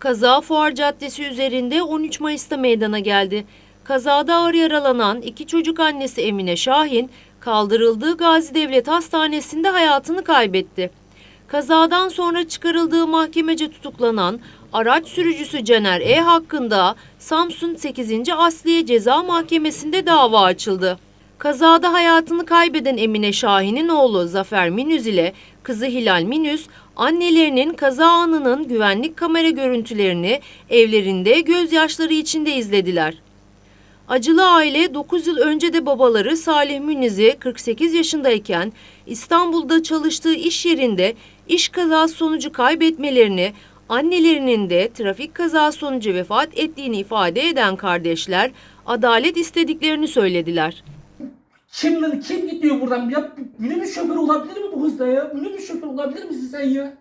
Kaza Fuar Caddesi üzerinde 13 Mayıs'ta meydana geldi. Kazada ağır yaralanan iki çocuk annesi Emine Şahin kaldırıldığı Gazi Devlet Hastanesi'nde hayatını kaybetti. Kazadan sonra çıkarıldığı mahkemece tutuklanan araç sürücüsü Caner E hakkında Samsun 8. Asliye Ceza Mahkemesi'nde dava açıldı. Kazada hayatını kaybeden Emine Şahin'in oğlu Zafer Minüz ile kızı Hilal Minüz, annelerinin kaza anının güvenlik kamera görüntülerini evlerinde gözyaşları içinde izlediler. Acılı aile 9 yıl önce de babaları Salih Müniz'i 48 yaşındayken İstanbul'da çalıştığı iş yerinde iş kazası sonucu kaybetmelerini, annelerinin de trafik kazası sonucu vefat ettiğini ifade eden kardeşler adalet istediklerini söylediler. Kim lan kim gidiyor buradan ya? Minibüs şoförü olabilir mi bu hızda ya? Minibüs şoförü olabilir misin sen ya?